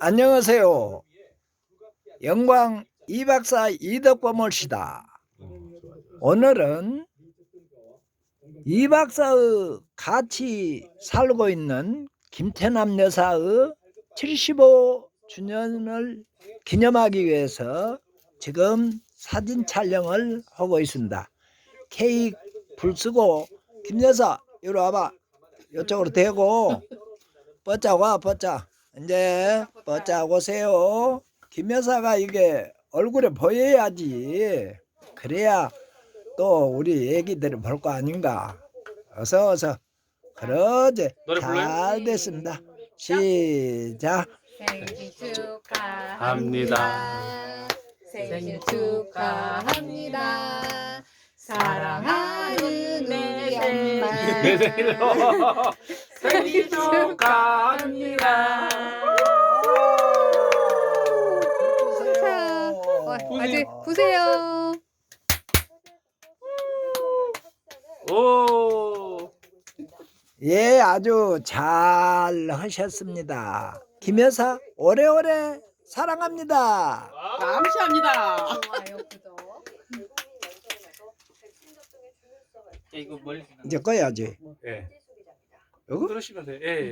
안녕하세요. 영광 이박사 이덕범을시다. 오늘은 이박사의 같이 살고 있는 김태남 여사의 75주년을 기념하기 위해서 지금 사진 촬영을 하고 있습니다. 케이크 불 쓰고 김 여사 이리 와봐. 이쪽으로 대고 뻗자 와 뻗자. 이제 뻗자 오세요. 김 여사가 이게 얼굴에 보여야지. 그래야 또 우리 애기들이 볼 거 아닌가. 어서 어서. 그러지. 잘 됐습니다. 시작. 생일 축하합니다. 생일 축하합니다. 사랑하는 우리 엄마. 생일 축하합니다. 자, 어, 아직 보세요. 오. 예, 아주 잘 하셨습니다. 김 여사 오래오래 사랑합니다. 감사합니다. 좋아요, 구독. 이거 멀리. 이제 꺼야지. 예. 이거? 들으시면 돼. 예.